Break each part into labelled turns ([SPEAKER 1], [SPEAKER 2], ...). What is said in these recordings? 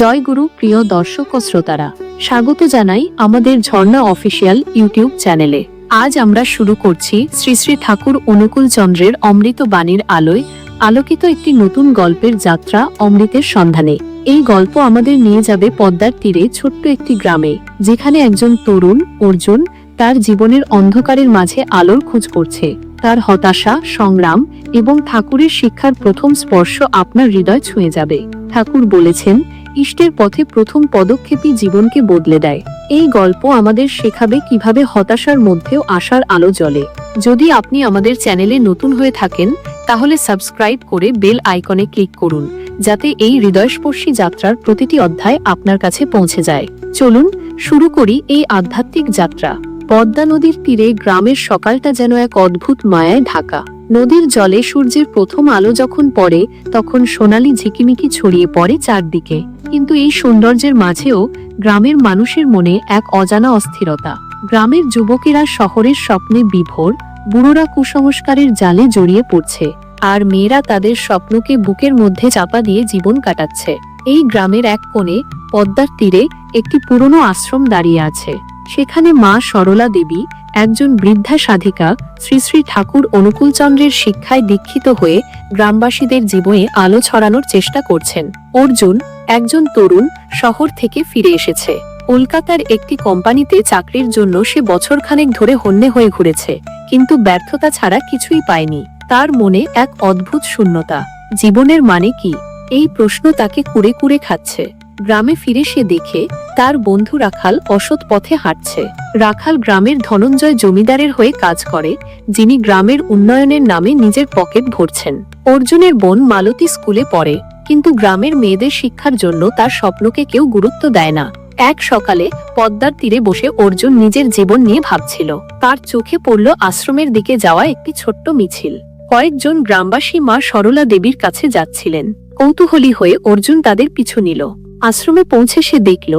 [SPEAKER 1] জয় গুরু, প্রিয় দর্শক ও শ্রোতারা। স্বাগত জানাই আমাদের ঝর্ণা অফিসিয়াল ইউটিউব চ্যানেলে। আজ আমরা শুরু করছি শ্রী শ্রী ঠাকুর অনুকূল চন্দ্রের অমৃত বাণীর আলোয় আলোকিত একটি নতুন গল্পের যাত্রা অমৃতের সন্ধানে। এই গল্প আমাদের নিয়ে যাবে পদ্মার তীরে ছোট্ট একটি গ্রামে, যেখানে একজন তরুণ অর্জুন তার জীবনের অন্ধকারের মাঝে আলোর খোঁজ করছে। তার হতাশা, সংগ্রাম এবং ঠাকুরের শিক্ষার প্রথম স্পর্শ আপনার হৃদয় ছুঁয়ে যাবে। ঠাকুর বলেছেন ইষ্টের পথে প্রথম পদক্ষেপই জীবনকে বদলে দেয়। এই গল্প আমাদের শেখাবে কীভাবে হতাশার মধ্যেও আশার আলো জ্বলে। যদি আপনি আমাদের চ্যানেলে নতুন হয়ে থাকেন, তাহলে সাবস্ক্রাইব করে বেল আইকনে ক্লিক করুন, যাতে এই হৃদয়স্পর্শী যাত্রার প্রতিটি অধ্যায় আপনার কাছে পৌঁছে যায়। চলুন, শুরু করি এই আধ্যাত্মিক যাত্রা। পদ্মা নদীর তীরে গ্রামের সকালটা যেন এক অদ্ভুত মায়ায় ঢাকা। নদীর জলে সূর্যের প্রথম আলো যখন পড়ে, তখন সোনালি ঝিকিমিকি ছড়িয়ে পড়ে চারদিকে। কিন্তু এই সৌন্দর্যের মাঝেও গ্রামের মানুষের মনে এক অজানা অস্থিরতা। গ্রামের যুবকেরা শহরের স্বপ্নে বিভোর, বুড়োরা কুসংস্কারের জালে জড়িয়ে পড়ছে, আর মেয়েরা তাদের স্বপ্নকে বুকের মধ্যে চাপা দিয়ে জীবন কাটাচ্ছে। এই গ্রামের এক কোণে, পদ্মার তীরে একটি পুরনো আশ্রম দাঁড়িয়ে আছে। সেখানে মা সরলা দেবী একজন বৃদ্ধা সাধিকা শ্রী শ্রী ঠাকুর অনুকূলচন্দ্রের শিক্ষায় দীক্ষিত হয়ে গ্রামবাসীদের জীবনে আলো ছড়ানোর চেষ্টা করছেন। অর্জুন, একজন তরুণ, শহর থেকে ফিরে এসেছে। কলকাতার একটি কোম্পানিতে চাকরির জন্য সে বছরখানেক ধরে হন্যে হয়ে ঘুরেছে, কিন্তু ব্যর্থতা ছাড়া কিছুই পায়নি। তার মনে এক অদ্ভুত শূন্যতা। জীবনের মানে কি? এই প্রশ্ন তাকে কুড়ে কুড়ে খাচ্ছে। গ্রামে ফিরে সে দেখে তার বন্ধু রাখাল অসৎ পথে হাঁটছে। রাখাল গ্রামের ধনঞ্জয় জমিদারের হয়ে কাজ করে, যিনি গ্রামের উন্নয়নের নামে নিজের পকেট ভরছেন। অর্জুনের বোন মালতী স্কুলে পড়ে, কিন্তু গ্রামের মেয়েদের শিক্ষার জন্য তার স্বপ্নকে কেউ গুরুত্ব দেয় না। এক সকালে পদ্মার তীরে বসে অর্জুন নিজের জীবন নিয়ে ভাবছিল। তার চোখে পড়ল আশ্রমের দিকে যাওয়া একটি ছোট্ট মিছিল। কয়েকজন গ্রামবাসী মা সরলা দেবীর কাছে যাচ্ছিলেন। কৌতূহলী হয়ে অর্জুন তাদের পিছু নিল। আশ্রমে পৌঁছে সে দেখল,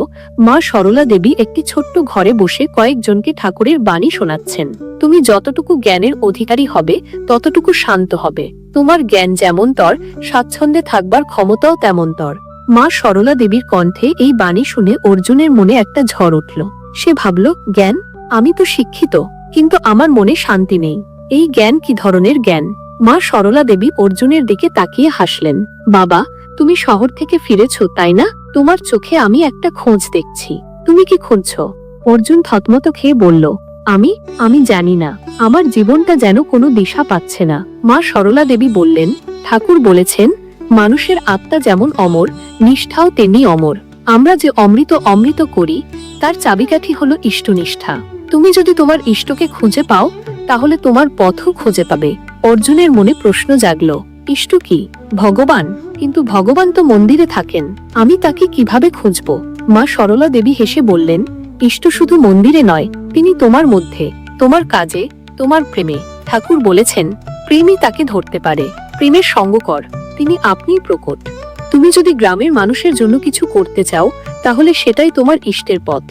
[SPEAKER 1] মা সরলা দেবী একটি ছোট্ট ঘরে বসে কয়েকজনকে ঠাকুরের বাণী শোনাচ্ছেন। তুমি যতটুকু জ্ঞানের অধিকারী হবে, ততটুকু শান্ত হবে। তোমার জ্ঞান যেমন তর, স্বাচ্ছন্দ্যে থাকবার ক্ষমতাও তেমন তর। মা সরলা দেবীর কণ্ঠে এই বাণী শুনে অর্জুনের মনে একটা ঝড় উঠল। সে ভাবল, জ্ঞান? আমি তো শিক্ষিত, কিন্তু আমার মনে শান্তি নেই। এই জ্ঞান কি ধরনের জ্ঞান? মা সরলা দেবী অর্জুনের দিকে তাকিয়ে হাসলেন। বাবা, তুমি শহর থেকে ফিরেছ, তাই না? তোমার চোখে আমি একটা খোঁজ দেখছি। তুমি কি খুঁজছ? অর্জুন থতমত খেয়ে বলল, আমি? আমি জানি না। আমার জীবনটা যেন কোনো দিশা পাচ্ছে না। মা সরলা দেবী বললেন, ঠাকুর বলেছেন, মানুষের আত্মা যেমন অমর, নিষ্ঠাও তেমনি অমর। আমরা যে অমৃত অমৃত করি, তার চাবিকাঠি হলো ইষ্টনিষ্ঠা। তুমি যদি তোমার ইষ্টকে খুঁজে পাও, তাহলে তোমার পথও খুঁজে পাবে। অর্জুনের মনে প্রশ্ন জাগলো ইষ্ট কি? ভগবান? কিন্তু ভগবান তো মন্দিরে থাকেন। আমি তাকে কীভাবে খুঁজব? মা সরলা দেবী হেসে বললেন, ইষ্ট শুধু মন্দিরে নয়, তিনি তোমার মধ্যে, তোমার কাজে, তোমার প্রেমে। ঠাকুর বলেছেন, প্রেমই তাকে ধরতে পারে। প্রেমের সঙ্গ কর, তিনি আপনিই প্রকট। তুমি যদি গ্রামের মানুষের জন্য কিছু করতে চাও, তাহলে সেটাই তোমার ইষ্টের পথ।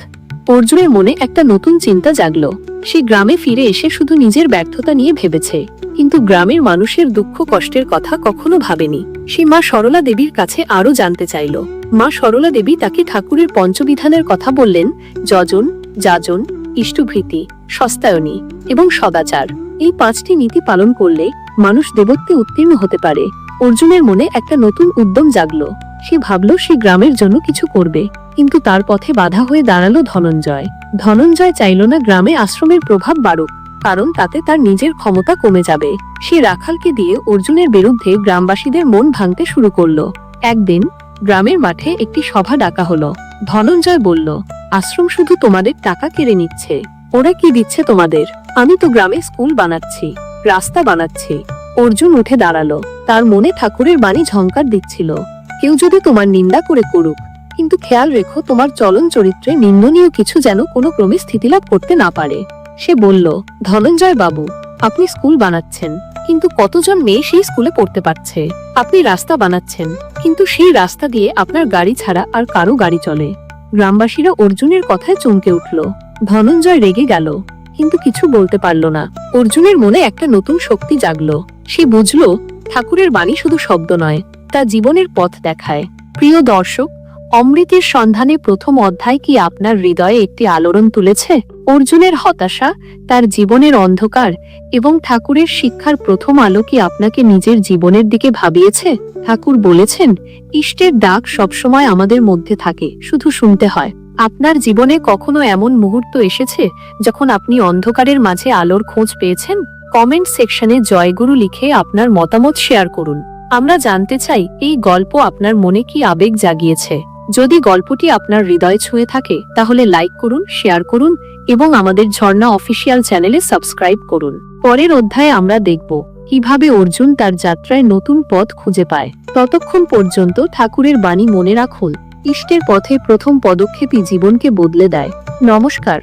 [SPEAKER 1] অর্জুনের মনে একটা নতুন চিন্তা জাগলো। সে গ্রামে ফিরে এসে শুধু নিজের ব্যর্থতা নিয়ে ভেবেছে। কিন্তু গ্রামের মানুষের দুঃখ কষ্টের কথা কখনো ভাবেনি। সে মা সরলা দেবীর কাছে আরও জানতে চাইল। মা সরলা দেবী তাকে ঠাকুরের পঞ্চবিধানের কথা বললেন, যজন, যাজন, ইষ্টভৃতি, সস্তায়নী এবং সদাচার। এই পাঁচটি নীতি পালন করলে মানুষ দেবত্বে উত্তীর্ণ হতে পারে। অর্জুনের মনে একটা নতুন উদ্যম জাগলো। সে ভাবল সে গ্রামের জন্য কিছু করবে, কিন্তু তার পথে বাধা হয়ে দাঁড়াল ধনঞ্জয়। ধনঞ্জয় চাইল না গ্রামে আশ্রমের প্রভাব বাড়ুক, কারণ তাতে তার নিজের ক্ষমতা কমে যাবে। সে রাখালকে দিয়ে অর্জুনের বিরুদ্ধে গ্রামবাসীদের মন ভাঙতে শুরু করল। একদিন গ্রামের মাঠে একটি সভা ডাকা হলো। ধনঞ্জয় বলল, আশ্রম শুধু তোমাদের টাকা কেড়ে নিচ্ছে। ওরা কি দিচ্ছে তোমাদের? আমি তো গ্রামে স্কুল বানাচ্ছি, রাস্তা বানাচ্ছি। অর্জুন উঠে দাঁড়াল। তার মনে ঠাকুরের বাণী ঝংকার দিচ্ছিল। কেউ যদি তোমার নিন্দা করে করুক, কিন্তু খেয়াল রেখো তোমার চলন চরিত্রে নিন্দনীয় কিছু যেন কোনো ক্রমে স্থিতিলাভ করতে না পারে। সে বলল, ধনঞ্জয় বাবু, আপনি স্কুল বানাচ্ছেন, কিন্তু কতজন মেয়ে সেই স্কুলে পড়তে পারছে? আপনি রাস্তা বানাচ্ছেন, কিন্তু সেই রাস্তা দিয়ে আপনার গাড়ি ছাড়া আর কারও গাড়ি চলে। গ্রামবাসীরা অর্জুনের কথায় চমকে উঠল। ধনঞ্জয় রেগে গেল, কিন্তু কিছু বলতে পারল না। অর্জুনের মনে একটা নতুন শক্তি জাগল। সে বুঝল, ঠাকুরের বাণী শুধু শব্দ নয় তা জীবনের পথ দেখায়। প্রিয় দর্শক, অমৃতের সন্ধানে প্রথম অধ্যায় কি আপনার হৃদয়ে একটি আলোড়ন তুলেছে? অর্জুনের হতাশা, তার জীবনের অন্ধকার এবং ঠাকুরের শিক্ষার প্রথম আলো কি আপনাকে নিজের জীবনের দিকে ভাবিয়েছে? ঠাকুর বলেছেন, ইষ্টের ডাক সবসময় আমাদের মধ্যে থাকে, শুধু শুনতে হয়। আপনার জীবনে কখনো এমন মুহূর্ত এসেছে যখন আপনি অন্ধকারের মাঝে আলোর খোঁজ পেয়েছেন? কমেন্ট সেকশনে জয়গুরু লিখে আপনার মতামত শেয়ার করুন। আমরা জানতে চাই, এই গল্প আপনার মনে কি আবেগ জাগিয়েছে? যদি গল্পটি আপনার হৃদয় ছুঁয়ে থাকে, তাহলে লাইক করুন, শেয়ার করুন এবং আমাদের ঝর্ণা অফিসিয়াল চ্যানেলে সাবস্ক্রাইব করুন। পরের অধ্যায়ে আমরা দেখব, কীভাবে অর্জুন তার যাত্রায় নতুন পথ খুঁজে পায়। ততক্ষণ পর্যন্ত ঠাকুরের বাণী মনে রাখুন, ইষ্টের পথে প্রথম পদক্ষেপই জীবনকে বদলে দেয়। নমস্কার।